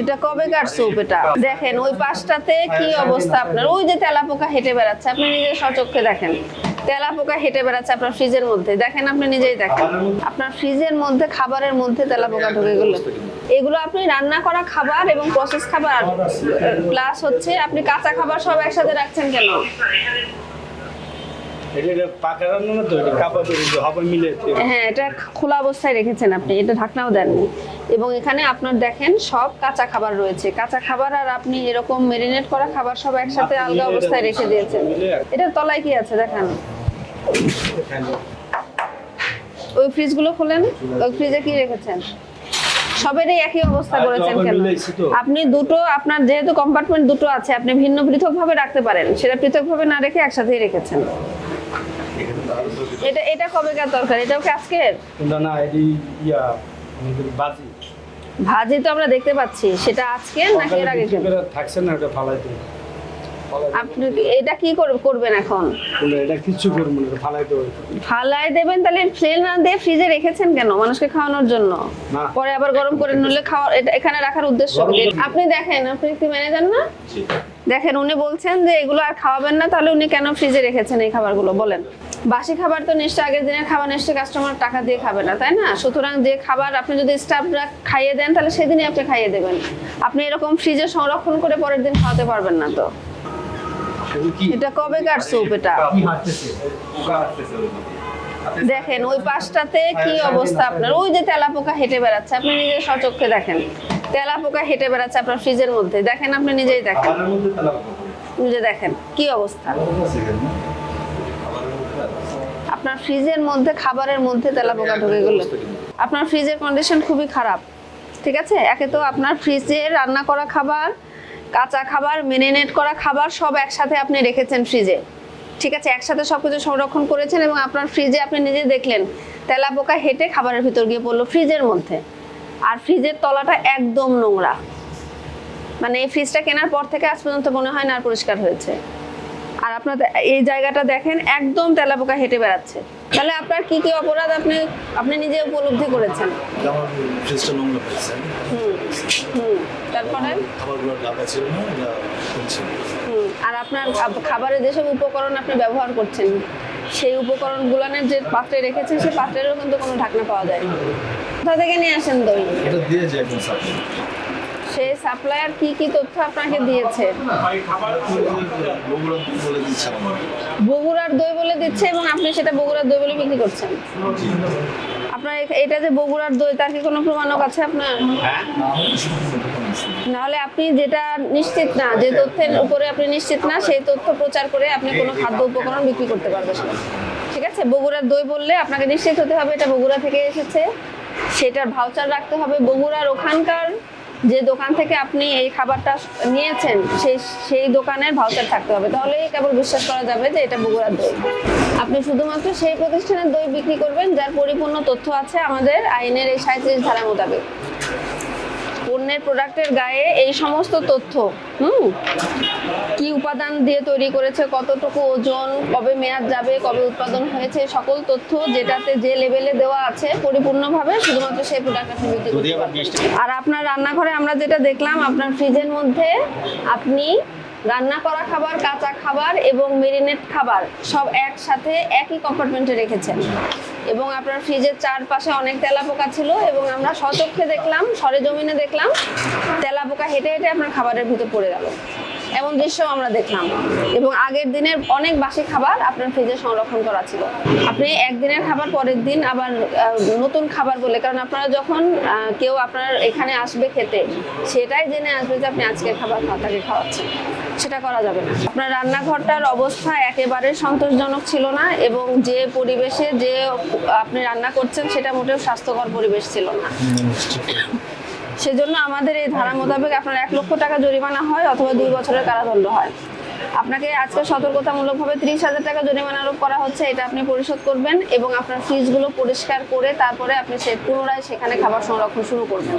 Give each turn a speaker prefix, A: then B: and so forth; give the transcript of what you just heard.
A: এটা কবেকার স্যুপ এটা? দেখেন, ওই পাশটাতে কি অবস্থা আপনার? ওই যে তেলাপোকা হেঁটে বেড়াচ্ছে, আপনি নিজে সচক্ষে দেখেন। তেলাপোকা হেঁটে বেড়াচ্ছে আপনার ফ্রিজের মধ্যে। দেখেন, আপনি নিজেই দেখেন। আপনার ফ্রিজের মধ্যে, খাবারের মধ্যে তেলাপোকা ঢুকে গেল। এগুলো আপনি রান্না করা খাবার এবং প্রসেস খাবার প্লাস হচ্ছে আপনি কাঁচা খাবার সব একসাথে রাখছেন কেন? হ্যাঁ এটা খোলা অবস্থায় রেখেছেন আপনি এটা ঢাকনাও দেননি। এবং এখানে আপনার দেখেন সব কাঁচা খাবার রয়েছে। কাঁচা খাবার আর আপনি এরকম মেরিনেট করা খাবার সব একসাথে আলগা অবস্থায় রেখে দিয়েছেন। এটার তলায় কি আছে? দেখেন। ওই ফ্রিজগুলো খোলেন? ওই ফ্রিজে কি রেখেছেন? সবেরই একই অবস্থা করেছেন কেন? আপনি দুটো আপনার যেহেতু কম্পার্টমেন্ট দুটো আছে আপনি ভিন্ন পৃথক ভাবে রাখতে পারেন। সেটা পৃথক ভাবে না রেখে একসাথেই রেখেছেন। এটা এটা কবে কবেকার দরকার? এটাও কি আজকের?
B: না না এটি ইয়া বাজি।
A: ভাজি তো আমরা দেখতে পাচ্ছি সেটা আজকে নাকি এর আগে
B: থাকছে না ওটা ফালাই দিই
A: আপনি এটা কি করবেন এখন?
B: বলে এটা কিচ্ছু করব না এটা ফালাই দেবো
A: ফালাই দেবেন তাহলে ফ্লেল না দিয়ে ফ্রিজে রেখেছেন কেন? মানুষকে খাওয়ানোর জন্য? পরে আবার গরম করে নিলে খাওয়া এটা এখানে রাখার উদ্দেশ্য? আপনি দেখেন আপনি কি ম্যানেজার না? দেখেন উনি বলছেন যে এগুলো আর খাওয়াবেন না তাহলে উনি কেন ফ্রিজে রেখেছেন এই খাবারগুলো? বলেন। বাসি খাবার তো নিশ্চয় আগের দিনের খাবার নিশ্চয় কাস্টমার টাকা দিয়ে খাবে না তাই না? সুতরাং যে খাবার আপনি যদি স্টাফরা খাইয়ে দেন তাহলে সেদিনই আপনি খাইয়ে দেবেন। আপনি এরকম ফ্রিজে সংরক্ষণ করে পরের দিন খাওয়াতে পারবেন না তো। এটা কবেকার স্যুপ এটা দেখেন ওই পাশটাতে কি অবস্থা আপনার? ওই যে তেলাপোকা হেঁটে বেড়াচ্ছে আপনি নিজে সচক্ষে দেখেন। তেলাপোকা হেঁটে বেড়াচ্ছে আপনার ফ্রিজের মধ্যে। দেখেন আপনি নিজেই দেখেন।
C: তালা
A: নিজে দেখেন কি অবস্থা? আপনার ফ্রিজের মধ্যে খাবারের মধ্যে তেলাপোকা ঢুকে গেল আপনার ফ্রিজের কন্ডিশন খুবই খারাপ ঠিক আছে? একে তো আপনার ফ্রিজে রান্না করা খাবার কাঁচা খাবার মেরিনেট করা খাবার সব একসাথে আপনি রেখেছেন ফ্রিজে। ঠিক আছে? একসাথে সবকিছু সংরক্ষণ করেছেন এবং আপনার ফ্রিজে আপনি নিজে দেখলেন তেলাপোকা হেঁটে খাবারের ভিতর গিয়ে পড়ল ফ্রিজের মধ্যে। আর ফ্রিজের তলাটা একদম নোংরা। মানে এই ফ্রিজটা কেনার পর থেকে আজ পর্যন্ত মনে হয় না আর পরিষ্কার হয়েছে। আর আপনার এই জায়গাটা দেখেন একদম তেলাপোকা হেঁটে বেড়াচ্ছে। তাহলে আপনার কি কি অপরাধ আপনি আপনি নিজে উপলব্ধি করেছেন?
C: ফ্রিজটা নোংরা
A: হুম হুম তারপরে?
C: খাবারগুলো ডাকা ছিল না এটা খুলছে
A: হুম আর আপনার খাব- খাবারের যেসব উপকরণ আপনি ব্যবহার করছেন সেই উপকরণগুলোনের যে পাত্রে রেখেছেন সেই পাত্রেরও কিন্তু কোনো ঢাকনা পাওয়া যায় না। কোথা থেকে নিয়ে আসেন দই?
C: এটা দিয়ে যে
A: সেই সাপ্লায়ার কি কি তথ্য আপনাকে দিয়েছে? বগুড়ার দই বলে দিচ্ছে এবং আপনি সেটা বগুড়ার দই বলে বিক্রি করছেন। আপনার এটা যে বগুড়ার দই, তার কি কোনো প্রমাণক আছে আপনার? নাহলে আপনি যেটা নিশ্চিত না, যে তথ্যের উপরে আপনি নিশ্চিত না, সেই তথ্য প্রচার করে আপনি কোনো খাদ্য উপকরণ বিক্রি করতে পারবেন ঠিক আছে? বগুড়ার দই বললে আপনাকে নিশ্চিত হতে হবে, এটা বগুড়া থেকে এসেছে। সেটার ভাউচার রাখতে হবে। বগুড়ার ওখানকার যে দোকান থেকে আপনি এই খাবারটা নিয়েছেন, সেই সেই দোকানের ভাউচার থাকতে হবে। তাহলেই কেবল বিশ্বাস করা যাবে যে এটা বগুড়ার দই। আপনি শুধুমাত্র সেই প্রতিষ্ঠানের দই বিক্রি করবেন, যার পরিপূর্ণ তথ্য আছে আমাদের আইনের এই সাঁত্রিশ ধারা মোতাবেক। পণ্যের প্রোডাক্টের গায়ে এই সমস্ত তথ্য হুম? কি উপাদান দিয়ে তৈরি করেছে কতটুকু ওজন কবে মেয়াদ যাবে কবে উৎপাদন হয়েছে সকল তথ্য যেটাতে যে লেভেলে দেওয়া আছে পরিপূর্ণভাবে শুধুমাত্র সেই প্রোডাক্ট আপনি বিক্রি করতে পারবেন আর আপনার রান্নাঘরে আমরা যেটা দেখলাম আপনার ফ্রিজের মধ্যে আপনি রান্না করা খাবার, কাঁচা খাবার এবং মেরিনেট খাবার সব একসাথে একই কম্পার্টমেন্টে রেখেছেন। এবং আপনার ফ্রিজের চারপাশে অনেক তেলাপোকা ছিল এবং আমরা সচক্ষে দেখলাম, সরেজমিনে দেখলাম, তেলাপোকা হেঁটে হেঁটে আপনার খাবারের ভিতর পড়ে গেল। এমন দৃশ্য আমরা দেখলাম। এবং আগের দিনের অনেক বাসি খাবার আপনার ফ্রিজে সংরক্ষণ করা ছিল। আপনি একদিনের খাবার পরের দিন আবার নতুন খাবার বলে, কারণ আপনারা যখন কেউ আপনার এখানে আসবে খেতে, সেটাই জেনে আসবে যে আপনি আজকের খাবার খাওয়া তাকে খাওয়াচ্ছেন। সেটা করা যাবে না। আপনার রান্নাঘরটার অবস্থা একেবারে সন্তোষজনক ছিল না এবং যে পরিবেশে যে আপনি রান্না করছেন, সেটা মোটেও স্বাস্থ্যকর পরিবেশ ছিল না। সেজন্য আমাদের এই ধারা মোতাবেক আপনার এক লক্ষ টাকা জরিমানা হয় অথবা দুই বছরের কারাদণ্ড হয়। আপনাকে আজকে সতর্কতামূলকভাবে ত্রিশ হাজার টাকা জরিমানা আরোপ করা হচ্ছে, এটা আপনি পরিশোধ করবেন এবং আপনার ফ্রিজগুলো পরিষ্কার করে তারপরে আপনি সে পুনরায় সেখানে খাবার সংরক্ষণ শুরু করবেন।